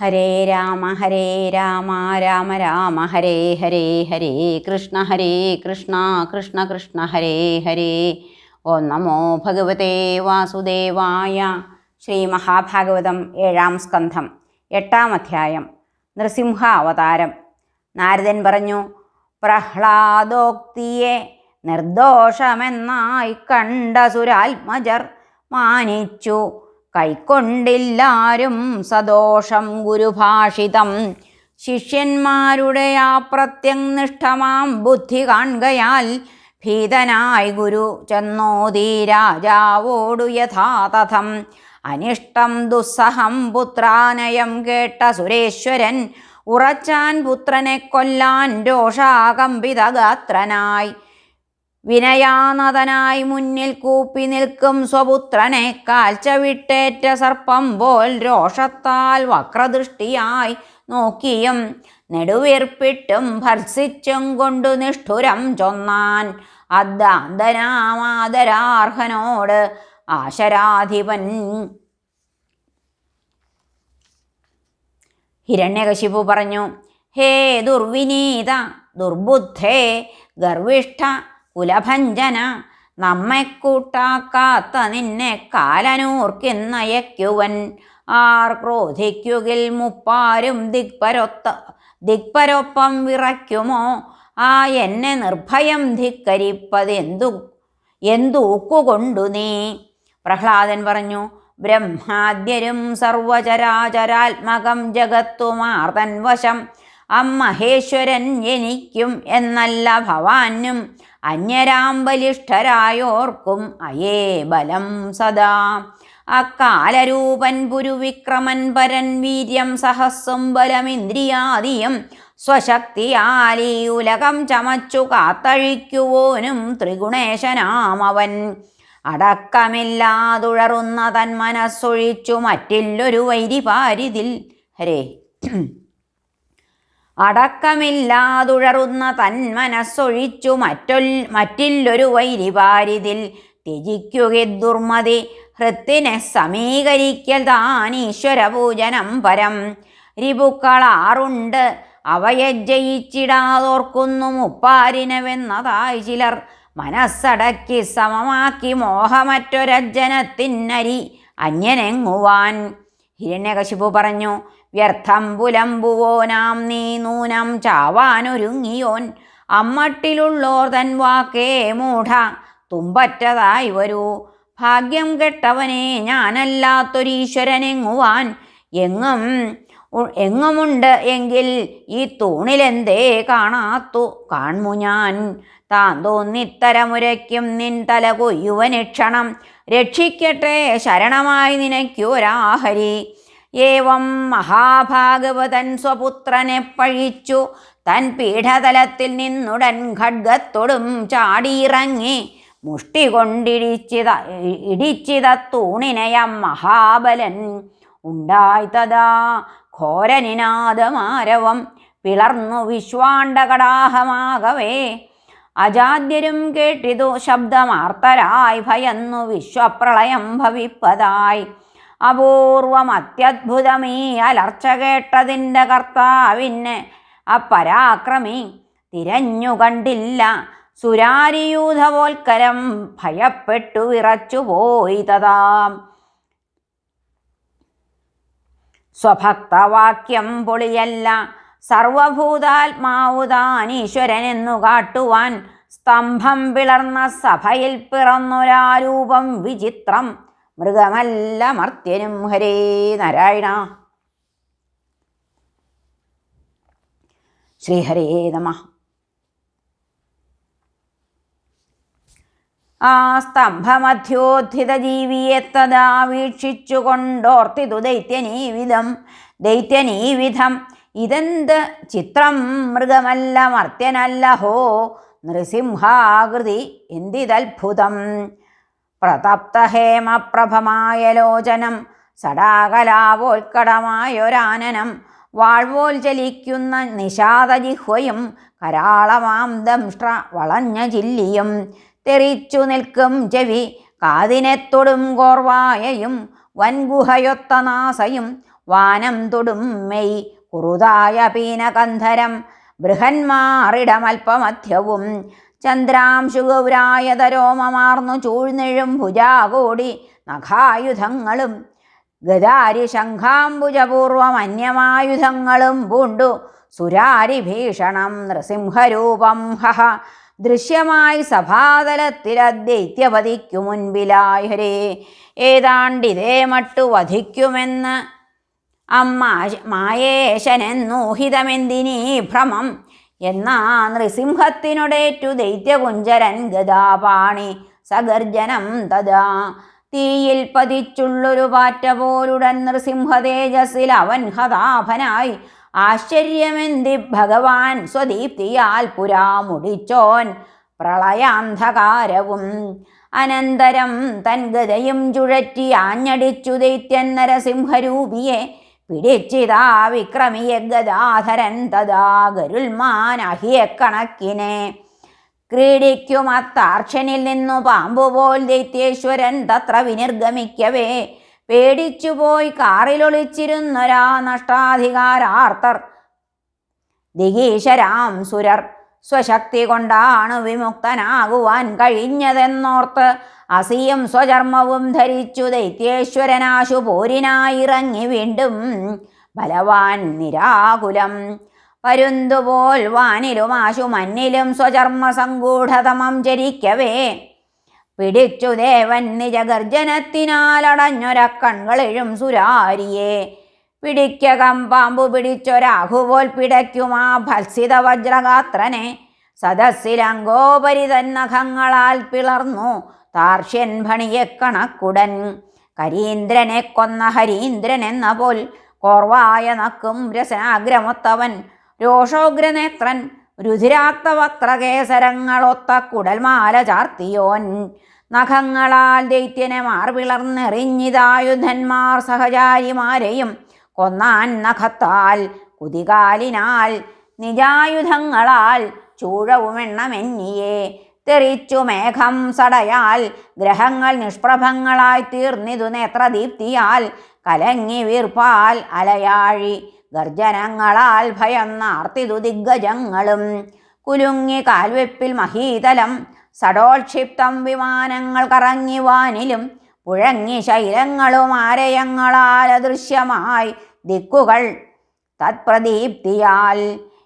ഹരേ രാമ ഹരേ രാമ രാമ രാമ ഹരേ ഹരേ ഹരേ കൃഷ്ണ ഹരേ കൃഷ്ണ കൃഷ്ണ കൃഷ്ണ ഹരേ ഹരേ. ഓം നമോ ഭഗവതേ വാസുദേവായ ശ്രീ മഹാഭാഗവതം ഏഴാം സ്കന്ധം എട്ടാം അധ്യായം നൃസിംഹ അവതാരം നാരദൻ പറഞ്ഞു പ്രഹ്ലാദോക്തിയെ നിർദോഷമെന്നായി കണ്ട സുരാത്മജർ മാനിച്ചു. കൈക്കൊണ്ടില്ലാരും സദോഷം ഗുരുഭാഷിതം. ശിഷ്യന്മാരുടെ ആ പ്രത്യങ്നിഷ്ഠമാം ബുദ്ധി കാണുകയാൽ ഭീതനായി ഗുരു ചെന്നോതി രാജാവോടു യഥാതഥം. അനിഷ്ടം ദുസ്സഹം പുത്രാനയം കേട്ട സുരേശ്വരൻ ഉറച്ചാൻ പുത്രനെ കൊല്ലാൻ രോഷാകമ്പിതഗാത്രനായി. വിനയാനതനായി മുന്നിൽ കൂപ്പി നിൽക്കും സ്വപുത്രനെ കാൽച്ച വിട്ടേറ്റ സർപ്പം പോൽ രോഷത്താൽ വക്രദൃഷ്ടിയായി നോക്കിയും നെടുവീർപ്പിട്ടും ഭർസിച്ചും കൊണ്ടു നിഷ്ഠുരം ചൊന്നാൻ അദ്ദാന്തനാമാദരാർഹനോട് ആശരാധിപൻ. ഹിരണ്യകശിപു പറഞ്ഞു ഹേ ദുർവിനീത ദുർബുദ്ധേ ഗർവിഷ്ഠ കുലഭഞ്ജന നമ്മെ കൂട്ടാക്കാത്ത നിന്നെ കാലനൂർക്കിന്നയക്കുവൻ ആർ ക്രോധിക്കുകിൽ മുപ്പാരും ദിഗ്പരൊത്ത ദിഗ്പരൊപ്പം വിറയ്ക്കുമോ? ആ എന്നെ നിർഭയം ധിക്കരിപ്പതെന്തു എന്തൂക്കുകൊണ്ടു നീ? പ്രഹ്ലാദൻ പറഞ്ഞു ബ്രഹ്മാദ്യരും സർവചരാചരാത്മകം ജഗത്തുമാർതൻ വശം അമ്മഹേശ്വരൻ എനിക്കും എന്നല്ല ഭവാനും അന്യരാം ബലിഷ്ഠരായോർക്കും അയേ ബലം സദാ. അക്കാലരൂപൻ പുരുവിക്രമൻ പരൻ വീര്യം സഹസ്സും ബലമിന്ദ്രിയാദിയും സ്വശക്തിയാലീ ഉലകം ചമച്ചു കാത്തഴിക്കുവോനും ത്രിഗുണേശനാമവൻ അടക്കമില്ലാതുഴറുന്ന തൻ മനസ്സൊഴിച്ചു മറ്റില്ലൊരു വൈരി പാരിതിൽ ഹരേ. അടക്കമില്ലാതുഴറുന്ന തൻ മനസ്സൊഴിച്ചു മറ്റൊൽ മറ്റില്ലൊരു വൈരിപാരിതിൽ ത്യജിക്കുക ദുർമതി. ഹൃത്തിനെ സമീകരിക്കൽ താൻ ഈശ്വരപൂജനം പരം. രിപുക്കളാറുണ്ട് അവയെ ജയിച്ചിടാതോർക്കുന്നു മുപ്പാരിനവെന്നതായി ചിലർ. മനസ്സടക്കി സമമാക്കി മോഹമറ്റൊരജ്ജനത്തിന്നരി അന്യനെങ്ങുവാൻ. ഹിരണ്യകശിപു പറഞ്ഞു വ്യർത്ഥം പുലമ്പുവോനാം നീ നൂനം ചാവാനൊരുങ്ങിയോൻ. അമ്മട്ടിലുള്ളോർ തൻ വാക്കേ മൂഢ തുമ്പറ്റതായി വരൂ. ഭാഗ്യം കെട്ടവനെ ഞാനല്ലാത്തൊരീശ്വരനെങ്ങുവാൻ? എങ്ങും എങ്ങുമുണ്ട് എങ്കിൽ ഈ തൂണിലെന്തേ കാണാത്തു? കാൺമു ഞാൻ. താൻ തോന്നിത്തരമുരയ്ക്കും നിൻ തല കൊയ്യുവനിക്ഷണം രക്ഷിക്കട്ടെ ശരണമായി നിനയ്ക്കൊരാഹരി. ഏവം മഹാഭാഗവതൻ സ്വപുത്രനെ പഴിച്ചു. തൻ പീഠതലത്തിൽ നിന്നുടൻ ഖഡ്ഗത്തൊടും ചാടിയിറങ്ങി. മുഷ്ടി കൊണ്ടിടിച്ചിത ഇടിച്ചിത തൂണിനയം മഹാബലൻ. ഉണ്ടായി തഥാ ഘോരനിനാദമാരവം. പിളർന്നു വിശ്വാണ്ടകടാഹമാകവേ. അജാദ്യരും കേട്ടിതു ശബ്ദമാർത്തരായി ഭയന്നു വിശ്വപ്രളയം ഭവിപ്പതായി. അപൂർവം അത്യദ്ഭുതമീ അലർച്ച കേട്ടതിന്റെ കർത്താവിന്നെ അപരാക്രമി തിരഞ്ഞു കണ്ടില്ല. സുരാരിയൂഥവോൽക്കരം ഭയപ്പെട്ടു വിറച്ചുപോയി തഥാം. സ്വഭക്തവാക്യം പൊളിയല്ല. സർവഭൂതാത്മാവുതാനീശ്വരനെന്നു കാട്ടുവാൻ സ്തംഭം പിളർന്ന സഭയിൽ പിറന്നൊരാരൂപം വിചിത്രം. മൃഗമല്ല മർത്യനും ഹരേ നാരായണ. ശ്രീഹരേ നമ. ആ സ്തംഭമധ്യോദ്ധിത ജീവിയെ തഥാ വീക്ഷിച്ചു കൊണ്ടോർത്തിതു ദൈത്യനീവിധം. ദൈത്യനീവിധം ഇതെന്ത് ചിത്രം? മൃഗമല്ല മർത്യനല്ല ഹോ നൃസിംഹാകൃതി എന്തിതത്ഭുതം? പ്രതപ്തഹേമപ്രഭമായ ലോചനം സടാകലാവോത്കടമായൊരാനനം വാഴ്വോൽ ചലിക്കുന്ന നിഷാദജിഹ്വയും കരാളമാം ദംഷ്ട്ര വളഞ്ഞ ചില്ലിയും തെറിച്ചു നിൽക്കും ചെവി കാതിനെത്തൊടും കോർവായയും വൻഗുഹയൊത്ത നാസയും വാനം തൊടും മെയ് കുറുതായ പീനകന്ധരം ബൃഹന്മാറിടമൽപമധ്യവും ചന്ദ്രാംശുഗൗരായതരോമമാർന്നു ചൂഴ്ന്നിഴും ഭുജാകോടി നഖായുധങ്ങളും. ഗദാരി ശംഖാംബുജപൂർവം അന്യമായുധങ്ങളും പൂണ്ടു. സുരാരി ഭീഷണം നൃസിംഹരൂപം ഹഹ. ദൃശ്യമായി സഭാതലത്തിലദ്ദൈത്യപതിക്കു മുൻപിലായി ഹരേ ഏതാണ്ടിതേ മട്ടു വധിക്കുമെന്ന് അമ്മ മായേശനെന്നൂഹിതമെന്തിനീ ഭ്രമം? എന്നാ നൃസിംഹത്തിനൊടേറ്റു ദൈത്യകുഞ്ചരൻ ഗതാപാണി സഗർജനം തഥാ തീയിൽ പതിച്ചുള്ളൊരു പാറ്റ പോലുടൻ നൃസിംഹതേജസ്സിൽ അവൻ ഹതാഭനായി. ആശ്ചര്യമെന്തി ഭഗവാൻ സ്വദീപ്തിയാൽ പുരാ മുടിച്ചോൻ പ്രളയാന്ധകാരവും. അനന്തരം തൻ ഗതയും ചുഴറ്റി ആഞ്ഞടിച്ചു ദൈത്യൻ നരസിംഹരൂപിയെ പിടിച്ചിതാ വിക്രമിയെ ഗദാധരൻ തഥാ ഗരുൽമാനഹിയെ കണക്കിനെ. ക്രീഡിക്കുമത്താർക്ഷനിൽ നിന്നു പാമ്പുപോൽ ദൈത്യേശ്വരൻ തത്ര വിനിർഗമിക്കവേ. പേടിച്ചുപോയി കാറിലൊളിച്ചിരുന്നൊരാ നഷ്ടാധികാരാർത്ഥർ. ദിഗീശരാം സുരർ സ്വശക്തി കൊണ്ടാണ് വിമുക്തനാകുവാൻ കഴിഞ്ഞതെന്നോർത്ത് അസിയും സ്വചർമ്മവും ധരിച്ചു ദൈത്യേശ്വരനാശു പോരിനായിറങ്ങി വീണ്ടും ബലവാൻ നിരാകുലം. പരുന്തുപോൽ വാനിലും ആശു മഞ്ഞിലും സ്വചർമ്മ സങ്കൂഢതമം ചരിക്കവേ പിടിച്ചു ദേവൻ നിജഗർജനത്തിനാലടഞ്ഞൊരക്കൺകളിഴും സുരാരിയെ. പിടിക്കകം പാമ്പു പിടിച്ചൊരാഹുപോൽ പിടയ്ക്കുമാ ഭത്സിത വജ്രഗാത്രനെ. സദസ്സിലങ്കോപരി തന്നഖങ്ങളാൽ പിളർന്നു താർഷ്യൻ ഭണിയെ കണക്കുടൻ. കരീന്ദ്രനെ കൊന്ന ഹരീന്ദ്രൻ എന്ന പോൽ കോർവായ നക്കും രസനാഗ്രമൊത്തവൻ. രോഷോഗ്രനേത്രൻ രുധിരാക്തവക്രകേസരങ്ങളൊത്ത കുടൽമാല ചാർത്തിയോൻ. നഖങ്ങളാൽ ദൈത്യനെ മാർപിളർന്നെറിഞ്ഞിതായുധന്മാർ സഹചാരിമാരെയും കൊന്നാൻ നഖത്താൽ കുതികാലിനാൽ നിജായുധങ്ങളാൽ ചൂഴവുമെണ്ണമെന്നിയെ തെറിച്ചു മേഘം സടയാൽ ഗ്രഹങ്ങൾ നിഷ്പ്രഭങ്ങളായി തീർന്നിതു നേത്രദീപ്തിയാൽ കലങ്ങി വീർപ്പാൽ അലയാഴി ഗർജനങ്ങളാൽ ഭയം നാർത്തിതു ദിഗ്ഗജങ്ങളും കുലുങ്ങി കാൽവെപ്പിൽ മഹീതലം സടോക്ഷിപ്തം വിമാനങ്ങൾ കറങ്ങി വാനിലും പുഴങ്ങി ശൈലങ്ങളും ആരയങ്ങളാൽ അദൃശ്യമായി ദിക്കുകൾ തത്പ്രദീപ്തിയാൽ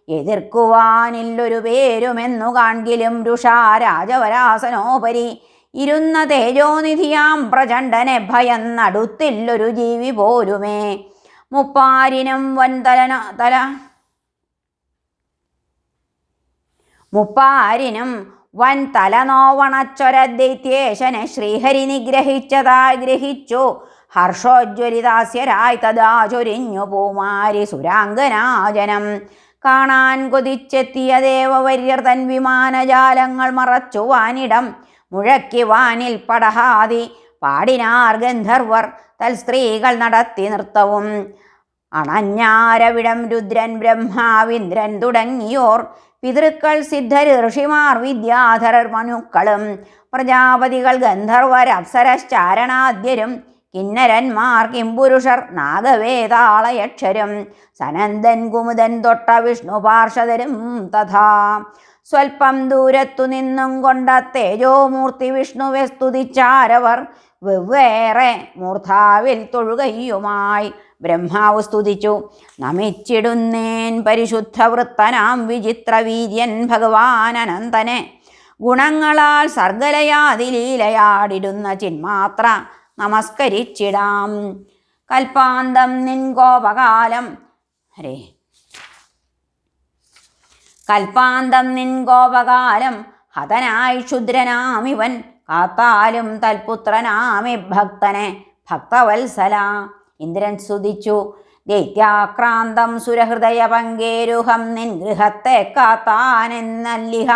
എതിർക്കുവാനില്ലൊരു പേരുമെന്നു കാൺകിലും രുഷാ രാജവരാസനോപരി ഇരുന്ന തേജോനിധിയാം പ്രചണ്ഡനെ ഭയന്നടുത്തില്ലൊരു ജീവി പോലുമേ. മുപ്പാരിനും വൻതലന തല മുപ്പാരിനും വൻ തലനോവണച്ചൊര ദൈത്യേശനെ ശ്രീഹരി നിഗ്രഹിച്ചതായി ഗ്രഹിച്ചു ഹർഷോജ്വലിതാസ്യരായി തഥാ ചൊരിഞ്ഞു പൂമാരി സുരാംഗനാജനം കാണാൻ കൊതിച്ചെത്തിയ ദേവവര്യർ തൻ വിമാനജാലങ്ങൾ മറച്ചു വാനിടം. മുഴക്കി വാനിൽ പടഹാതി. പാടിനാർ ഗന്ധർവർ തൽ സ്ത്രീകൾ നടത്തി നൃത്തവും. അണഞ്ഞാരവിടം രുദ്രൻ ബ്രഹ്മാവിന്ദ്രൻ തുടങ്ങിയോർ. പിതൃക്കൾ സിദ്ധർ ഋഷിമാർ വിദ്യാധരർ മനുക്കളും. പ്രജാപതികൾ ഗന്ധർവർ അപ്സരശ്ചാരണാദ്യരും കിന്നരന്മാർ കിംപുരുഷർ നാഗവേതാളയക്ഷരും സനന്ദൻ കുമുദൻ തൊട്ട വിഷ്ണു പാർഷദരും തഥാ. സ്വൽപ്പം ദൂരത്തു നിന്നും കൊണ്ട തേജോമൂർത്തി വിഷ്ണുവെ സ്തുതിച്ചാരവർ വെവ്വേറെ മൂർധാവിൽ തൊഴുകയുമായി ബ്രഹ്മാവ് സ്തുതിച്ചു. നമിച്ചിടുന്നേൻ പരിശുദ്ധ വൃത്തനാം വിചിത്ര വീര്യൻ ഭഗവാൻ അനന്തനെ ഗുണങ്ങളാൽ സർഗലയാതിലീലയാടിടുന്ന ചിന്മാത്ര നമസ്കരിച്ചിടാം. കൽപ്പാന്തം നിൻ കോപകാലം. ഹരേ. കൽപ്പാന്തം നിൻ കോപകാലം. ഹതനായി ക്ഷുദ്രനാമിവൻ കാത്താലും തൽപുത്രനാമി ഭക്തനെ. ഭക്തവത്സല. ഇന്ദ്രൻ സ്തുതിച്ചു. ദൈത്യാക്രാന്തം സുരഹൃദയ പങ്കേരുഹം. നിൻ ഗൃഹത്തെ കാത്താനെന്നല്ലിഹ.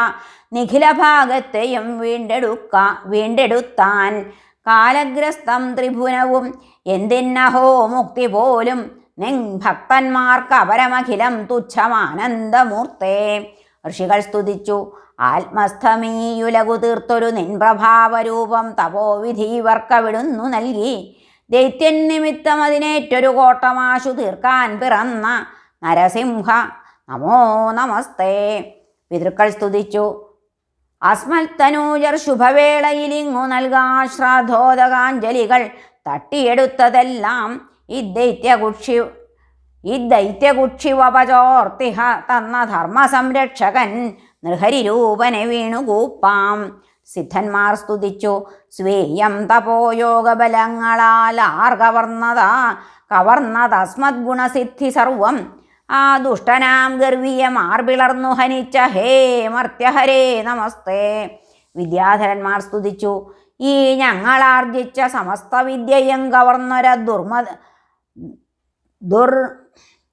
നിഖിലഭാഗത്തെയും വീണ്ടെടുക്ക വീണ്ടെടുത്താൻ കാലഗ്രസ്തം ത്രിഭുവനവും എന്തിന്നഹോ മുക്തി പോലും നിൻ ഭക്തന്മാർക്ക് അപരമഖിലം തുച്ഛമാനന്ദമൂർത്തേ. ഋഷികൾ സ്തുതിച്ചു ആത്മസ്ഥമീയുലകു തീർത്തൊരു നിൻപ്രഭാവരൂപം തപോവിധി ഇവർക്കവിടുന്നു നൽകി. ദൈത്യൻ നിമിത്തം അതിനേറ്റൊരു കോട്ടമാശു തീർക്കാൻ പിറന്ന നരസിംഹ നമോ നമസ്തേ. പിതൃക്കൾ സ്തുതിച്ചു അസ്മൽത്തനൂജർ ശുഭവേളയിലിങ്ങു നൽകാ ശ്രാദ്ധോദകാഞ്ജലികൾ തട്ടിയെടുത്തതെല്ലാം ഇദ്ദൈത്യകുക്ഷി ഇദ്ദൈത്യകുക്ഷിവപചോർത്തിഹ തന്ന ധർമ്മസംരക്ഷകൻ നൃഹരിരൂപനെ വീണുകൂപ്പാം. സിദ്ധന്മാർ സ്തുതിച്ചു സ്വേയം തപോയോഗബലങ്ങളാൽ ആർ കവർന്നതാ കവർന്നതസ്മദ്ഗുണസിദ്ധി സർവം ആ ദുഷ്ടനാം ഗർവിയ മാർപിളർന്നു ഹനിച്ച ഹേ മർത്യഹരേ നമസ്തേ. വിദ്യാധരന്മാർ സ്തുതിച്ചു. ഈ ഞങ്ങളാർജിച്ച സമസ്ത വിദ്യയും കവർന്നൊര ദുർമത ദുർ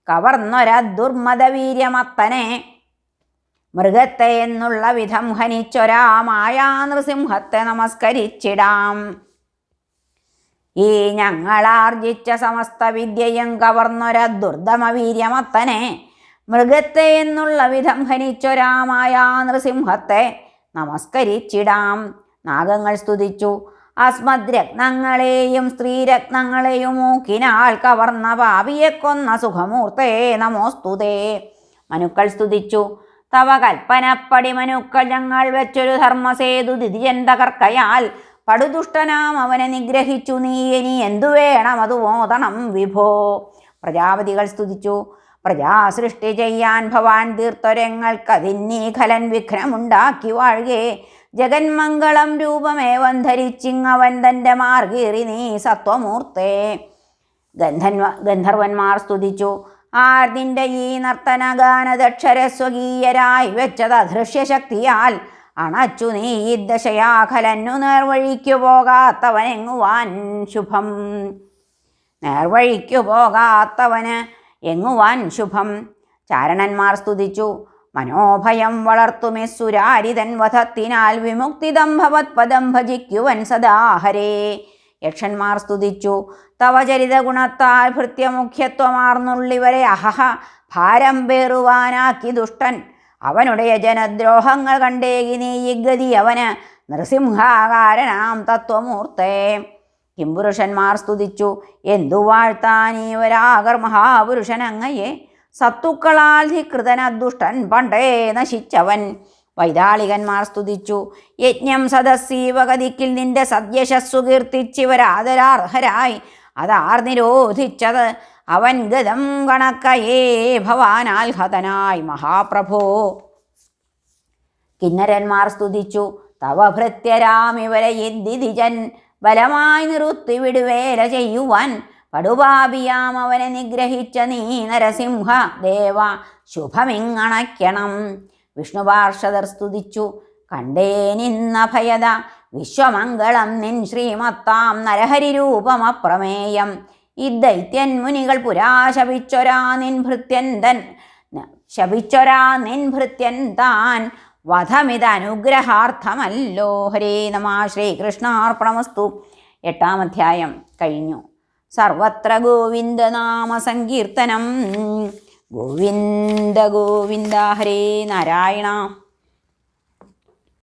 കവർന്നൊര ദുർമതവീര്യമത്തനെ മൃഗത്തെ എന്നുള്ള വിധം ഹനിച്ചൊരാ മായാ നൃസിംഹത്തെ നമസ്കരിച്ചിടാം. ഈ ഞങ്ങളാർജിച്ച സമസ്ത വിദ്യയും കവർന്നൊര ദുർദമവീര്യമത്തനെ. മൃഗത്തെ എന്നുള്ള വിധം ഹനിച്ചൊരാമായ നൃസിംഹത്തെ നമസ്കരിച്ചിടാം. നാഗങ്ങൾ സ്തുതിച്ചു. അസ്മദ്രത്നങ്ങളെയും സ്ത്രീരത്നങ്ങളെയും മൂക്കിനാൽ കവർന്ന പാപിയെ കൊന്ന സുഖമൂർത്തേ നമോസ്തുതേ. മനുക്കൾ സ്തുതിച്ചു. തവ കൽപ്പനപ്പടി മനുക്കൾ ഞങ്ങൾ വെച്ചൊരു ധർമ്മസേതു ദിതിജൻ തകർക്കയാൽ പടുദുഷ്ടനാം അവനെ നിഗ്രഹിച്ചു. നീ ഇനി എന്തു വേണം? അത് മോദണം വിഭോ. പ്രജാപതികൾ സ്തുതിച്ചു. പ്രജാ പ്രജാസൃഷ്ടി ചെയ്യാൻ ഭവാൻ തീർത്തൊരങ്ങൾക്കതിന്നീ ഖലൻ വിഘ്നമുണ്ടാക്കി വാഴുകേ. ജഗന്മംഗളം രൂപമേവം ധരിച്ചിങ്ങവൻ തന്റെ മാർഗീറി നീ സത്വമൂർത്തേ. ഗന്ധന്വ ഗന്ധർവന്മാർ സ്തുതിച്ചു. ആർതിന്റെ ഈ നർത്തനഗാനദക്ഷര സ്വകീയരായി വെച്ചത് അദൃശ്യശക്തിയാൽ അണച്ചു നീ ദശയാഖലന്നു നേർവഴിക്കു പോകാത്തവനെങ്ങുവാൻ ശുഭം. നേർവഴിക്കു പോകാത്തവന് എങ്ങുവാൻ ശുഭം. ചാരണന്മാർ സ്തുതിച്ചു. മനോഭയം വളർത്തുമേ സുരാരിതൻ വധത്തിനാൽ വിമുക്തിദം ഭവത്പദം ഭജിക്കുവൻ സദാഹരേ യക്ഷന്മാർ സ്തുതിച്ചു. തവ ചരിത ഗുണത്താൽ ഭൃത്യമുഖ്യത്വമാർന്നുള്ളിവരെ അഹഹ ഭാരം പേറുവാനാക്കി ദുഷ്ടൻ അവനുடைய ജനദ്രോഹങ്ങൾ കണ്ടേകി നീ ഗതി അവന്. നൃസിംഹാകാരനാം തത്വമൂർത്തേ. കിംപുരുഷന്മാർ സ്തുതിച്ചു. എന്തു വാഴ്ത്താൻ ഈ മഹാപുരുഷനങ്ങയെ സത്തുക്കളാൽ ധികൃതന ദുഷ്ടൻ പണ്ടേ നശിച്ചവൻ. വൈതാളികന്മാർ സ്തുതിച്ചു. യജ്ഞം സദസ്സീവഗതിക്കിൽ നിന്റെ സദ്യശസ്സു കീർത്തിച്ചിവരാദരാർഹരായി. അതാർ നിരോധിച്ചത്? അവൻ ഗതം കണക്കയേ ഭവാനാൽ ഹതനായി മഹാപ്രഭോ. കിന്നരന്മാർ സ്തുതിച്ചു. തവ ഭൃത്യരാമിവരെ യദ്ദിതിജൻ ബലമായി നിറുത്തി വിടുവേല ചെയ്യുവാൻ പടുപാപിയാം അവനെ നിഗ്രഹിച്ച നീ നരസിംഹ ദേവ ശുഭമിങ്ങണയ്ക്കണം. വിഷ്ണുപാർഷദർ സ്തുതിച്ചു. കണ്ടേ നിന്ന ഭയത. വിശ്വമംഗളം നിൻ ശ്രീമത്താം നരഹരി ഈ ദൈത്യൻ മുനികൾ പുരാ ശപിച്ചൊരാ നിൻ ഭൃത്യൻ തൻ ശപിച്ചൊരാ നിൻ ഭൃത്യൻ താൻ വധമിതനുഗ്രഹാർത്ഥമല്ലോ. ഹരേ നമ ശ്രീകൃഷ്ണാർപ്പണമസ്തു. എട്ടാം അധ്യായം കഴിഞ്ഞു. സർവത്ര ഗോവിന്ദനാമ സങ്കീർത്തനം. ഗോവിന്ദ ഗോവിന്ദ ഹരേ നാരായണ.